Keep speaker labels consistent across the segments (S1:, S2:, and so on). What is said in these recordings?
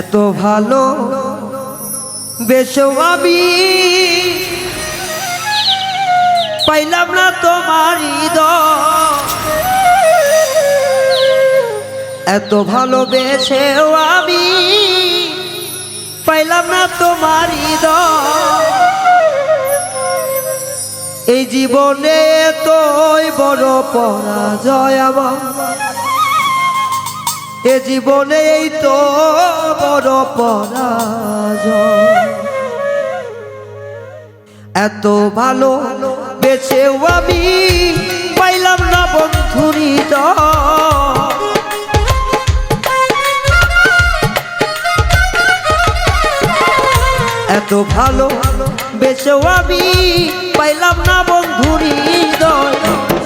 S1: এত ভালো, বেশো আমি পাইলাম না তোমার এত ভালোবেসেও আমি পাইলাম না তোমার এই জীবনে তোই বড় পরাজয় আমার। এ জীবনে এই তো বড় পরাজয়। এত ভালো বেছেও আমি পাইলাম না বন্ধুরি এত ভালো বেছেও আমি পাইলাম না বন্ধুরি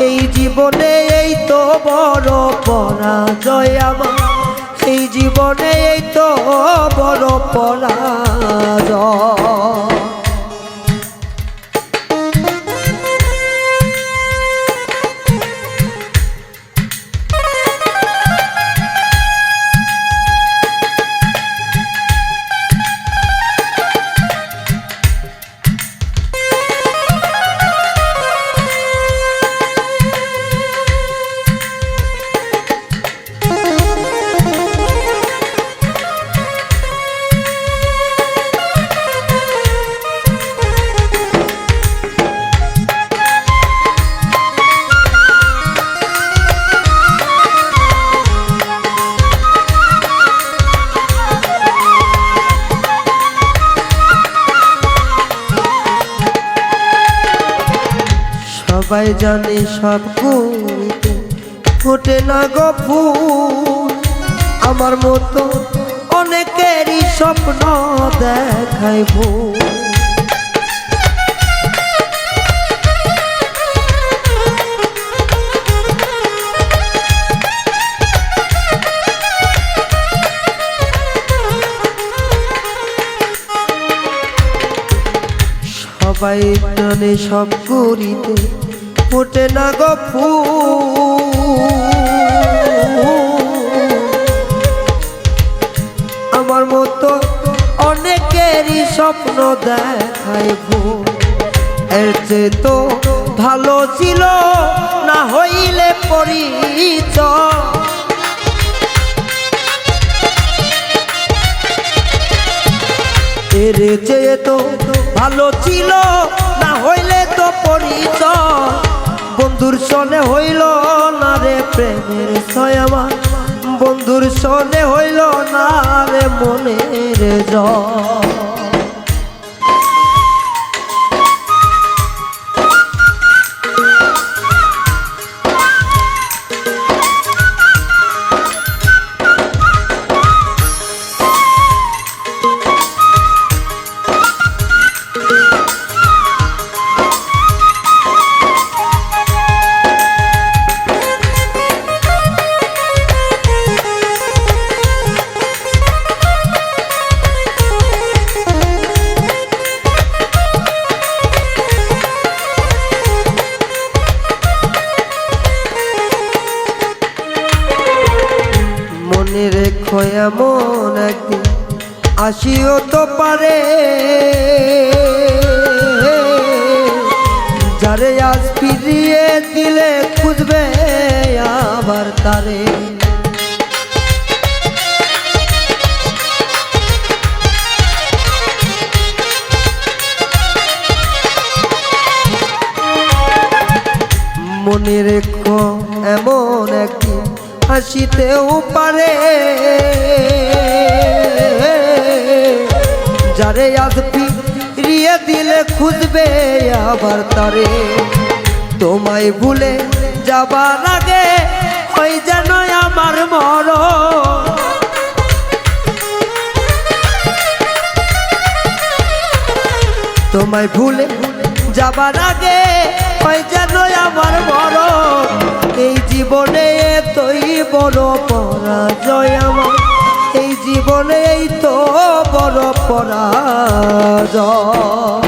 S1: এই জীবনে এই তো বড় পরাজয় আমার। এই জীবনে এই তো বড় পরাজয়। সবাই জানে সব করিতে ফোটে না গো ফুল, আমার মতো অনেকেরই স্বপ্ন দেখাই ভুল সবাই জানে সব করিতে। ফোটে না গো আমার মতো অনেকেরই স্বপ্ন দেখায় ভুল এর তো ভালো ছিল না হইলে পরিচয়। এর চেয়ে তো ভালো ছিল না হইলে তো পরিচয়। বন্ধুর সনে হইল না রে প্রেমের সয়াবা বন্ধুর সনে হইল না রে মনের জয়। আসিও তো পারে। যারে আজ ফিরিয়ে দিলে খুঁজবে আবার তারে। মনে রেখো এমন একদিন হাসিতেও পারে। যারে আজ ফিরিয়ে দিলে খুঁজবে আবার তারে। তোমায় ভুলে যাবার আগে ওই যেন আমার মর তোমায় ভুলে যাবার আগে ওই যেন আমার পরাজয়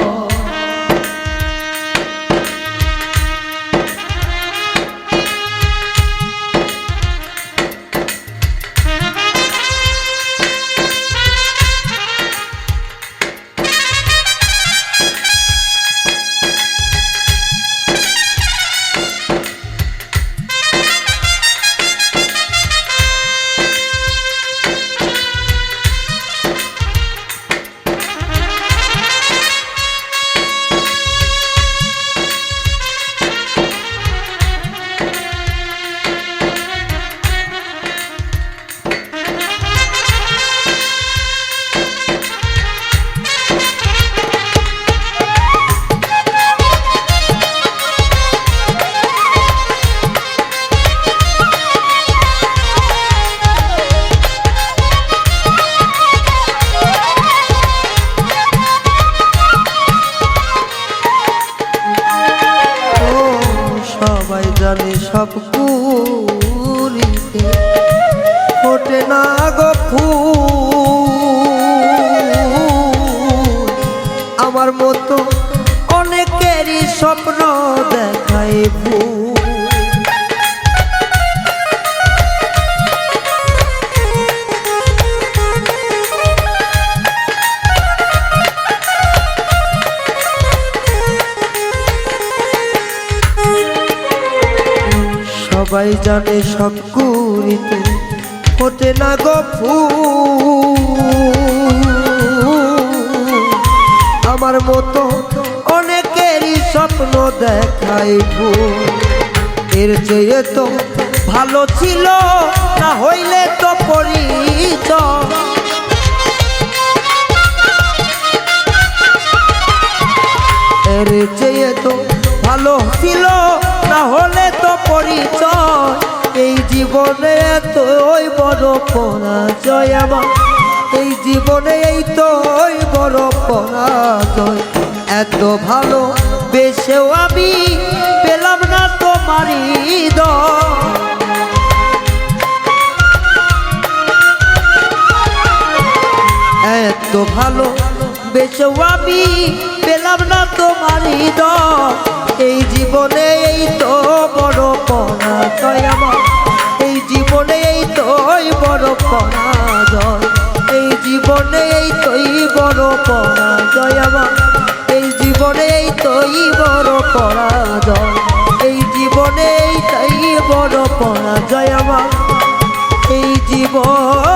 S1: সবাই জানে কুড়িতে ফোটে না গো আমার মতো অনেকেরই স্বপ্ন দেখাই এর চেয়ে তো ভালো ছিল না হইলে তো পরিচয়। এর চেয়ে তো ভালো ছিল না হলে তো পরিচয়। জীবনে এতই বড় পরাজয় আমার। এই জীবনে এই তো ওই বড় পরাজয়। এত ভালো বেশেও আমি পেলাম না তোমারই দয় এত ভালো বেশও আমি পেলাম না তোমার হৃদয়। এই জীবনে এই তো বড় পরাজয় আমার। এই জীবনে এই তোই বড় পরাজয়। এই জীবনে এই তোই বড় পরাজয় আমার। এই জীবনে এই তোই বড় পরাজয়। এই জীবনে এই তাই বড় পরাজয় আমার। এই জীবন